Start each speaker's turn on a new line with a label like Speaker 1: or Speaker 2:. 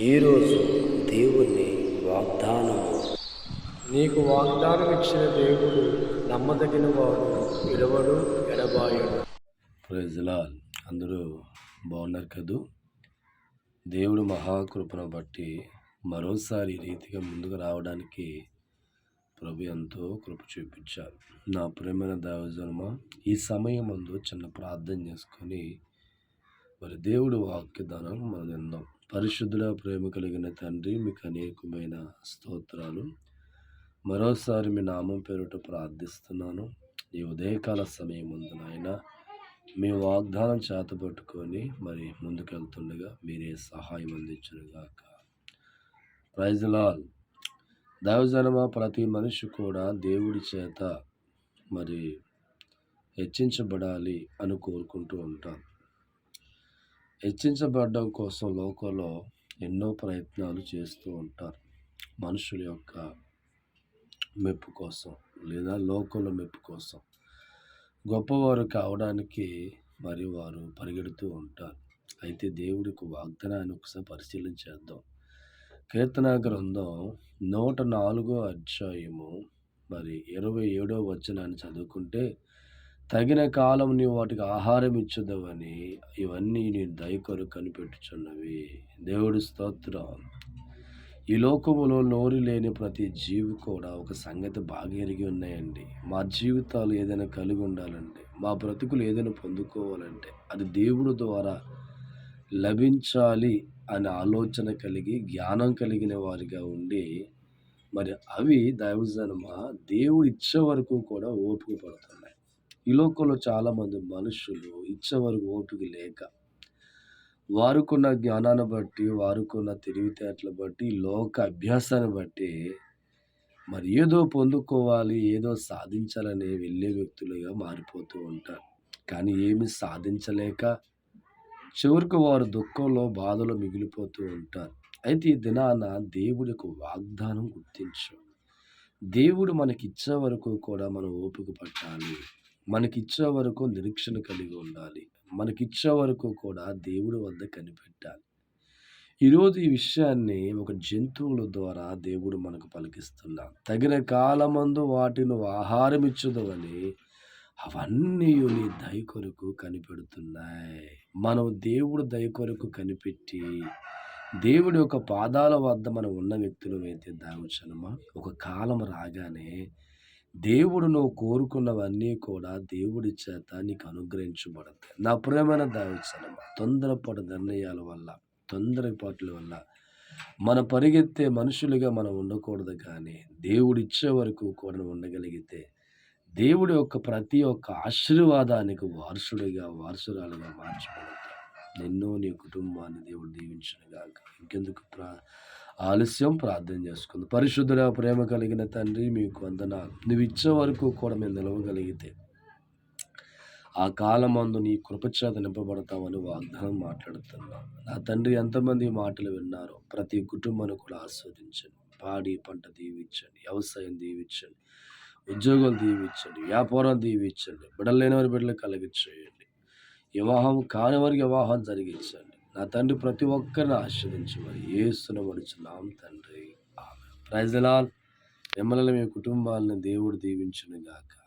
Speaker 1: ఈరోజు దేవుని వాగ్దానము.
Speaker 2: నీకు వాగ్దానం ఇచ్చిన దేవుడు నమ్మదగిన వాడు విడవడు ఎడబాయడు.
Speaker 1: ప్రజలాల్ అందరూ బాగున్నారు కదూ? దేవుడు మహాకృపను బట్టి మరోసారి రీతిగా ముందుకు రావడానికి ప్రభు ఎంతో కృప చూపించారు. నా ప్రేమైన దేవజన్మ ఈ సమయం ముందు చిన్న ప్రార్థన చేసుకొని మరి దేవుడు వాక్యదానం మనం విందాం. పరిశుద్ధుల ప్రేమ కలిగిన తండ్రి మీకు అనేకమైన స్తోత్రాలు. మరోసారి మీ నామం పేరుట ప్రార్థిస్తున్నాను. ఈ ఉదయకాల సమయం ముందు నాయన మీ వాగ్దానం చేతబట్టుకొని మరి ముందుకెళ్తుండగా మీరే సహాయం అందించునుగాక. ప్రైజ్లాల్ దైవజనమ ప్రతి మనిషి కూడా దేవుడి చేత మరి హెచ్చించబడాలి అని కోరుకుంటూ ఉంటాను హెచ్చించబడడం కోసం లోకంలో ఎన్నో ప్రయత్నాలు చేస్తూ ఉంటారు మనుషుల యొక్క మెప్పు కోసం లేదా లోకంలో మెప్పు కోసం. గొప్పవారు కావడానికి మరి వారు పరిగెడుతూ ఉంటారు. అయితే దేవుడికి వాగ్దానాన్ని ఒకసారి పరిశీలన చేద్దాం. కీర్తన గ్రంథం నూట నాలుగో అధ్యాయము మరి ఇరవై ఏడో వచనాన్ని చదువుకుంటే తగిన కాలం నీవు వాటికి ఆహారం ఇచ్చదవని ఇవన్నీ నీ దయకొరు కనిపెట్టుచున్నవి. దేవుడి స్తోత్రం. ఈ లోకములో నోరు లేని ప్రతి జీవి కూడా ఒక సంగతి బాగా ఎరిగి ఉన్నాయండి. మా జీవితాలు ఏదైనా కలిగి ఉండాలంటే మా బ్రతుకులు ఏదైనా పొందుకోవాలంటే అది దేవుడు ద్వారా లభించాలి అనే ఆలోచన కలిగి జ్ఞానం కలిగిన వారిగా ఉండి మరి అవి దైవజనమ? దేవుడు ఇచ్చే వరకు కూడా ఓపిక పడుతున్నాయి. ఈ లోకంలో చాలామంది మనుషులు ఇచ్చేవారు ఓపిక లేక వారుకున్న జ్ఞానాన్ని బట్టి వారుకున్న తెలివితేటలు బట్టి లోక అభ్యాసాన్ని బట్టి మరి ఏదో పొందుకోవాలి ఏదో సాధించాలని వెళ్ళే వ్యక్తులుగా మారిపోతూ ఉంటారు. కానీ ఏమి సాధించలేక చివరికి వారు దుఃఖంలో బాధలో మిగిలిపోతూ ఉంటారు. అయితే ఈ దినాన దేవుడి యొక్క వాగ్దానం గుర్తించు. దేవుడు మనకిచ్చే వరకు కూడా మనం ఓపిక పట్టాలి. మనకి ఇచ్చే వరకు నిరీక్షణ కలిగి ఉండాలి. మనకిచ్చే వరకు కూడా దేవుడి వద్ద కనిపెట్టాలి. ఈరోజు ఈ విషయాన్ని ఒక జంతువుల ద్వారా దేవుడు మనకు పలికిస్తున్నాడు. తగిన కాలమందు వాటిని ఆహారం ఇచ్చుదవని అవన్నీ నీ దయ కొరకు కనిపెడుతున్నాయి. మనం దేవుడు దయ కొరకు కనిపెట్టి దేవుడి యొక్క పాదాల వద్ద మనం ఉన్న వ్యక్తులు అయితే దావచ్చనమా ఒక కాలం రాగానే దేవుడు నువ్వు కోరుకున్నవన్నీ కూడా దేవుడి చేత నీకు అనుగ్రహించబడతాయి. నా ప్రేమైన దావచ్చనమా తొందరపాటు నిర్ణయాల వల్ల తొందరపాట్ల వల్ల మన పరిగెత్తే మనుషులుగా మనం ఉండకూడదు కానీ దేవుడు ఇచ్చే వరకు కూడా ఉండగలిగితే దేవుడి యొక్క ప్రతి ఒక్క ఆశీర్వాదానికి వారసుడిగా వారసురాలుగా మార్చబడతాం నిన్ను నీ కుటుంబాన్ని దేవుడు దీవించునుగాక ఇంకెందుకు ప్రా ఆలస్యం? ప్రార్థన చేసుకుంది. పరిశుద్ధుల ప్రేమ కలిగిన తండ్రి మీకు వందనాలు. నువ్వు ఇచ్చే వరకు కూడా మేము నిలవగలిగితే ఆ కాలమందు నీ కృపచేత నింపబడతామని వాగ్దానం మాట్లాడుతున్నాం. నా తండ్రి ఎంతమంది మాటలు విన్నారో ప్రతి కుటుంబాన్ని కూడా ఆస్వాదించండి. పాడి పంట దీవించండి. వ్యవసాయం దీవించండి. ఉద్యోగాలు దీవించండి. వ్యాపారం దీవించండి. బిడ్డలు లేని వారి బిడ్డలు కలిగించేయండి వివాహం కాని వారికి వివాహం జరిగించండి. నా తండ్రి ప్రతి ఒక్కరిని ఆశ్రదించమని మరి ఏస్తున్న తండ్రి. ఆమె ప్రైజలాల్ మిమ్మల్ని మీ కుటుంబాలను దేవుడు దీవించును గాక.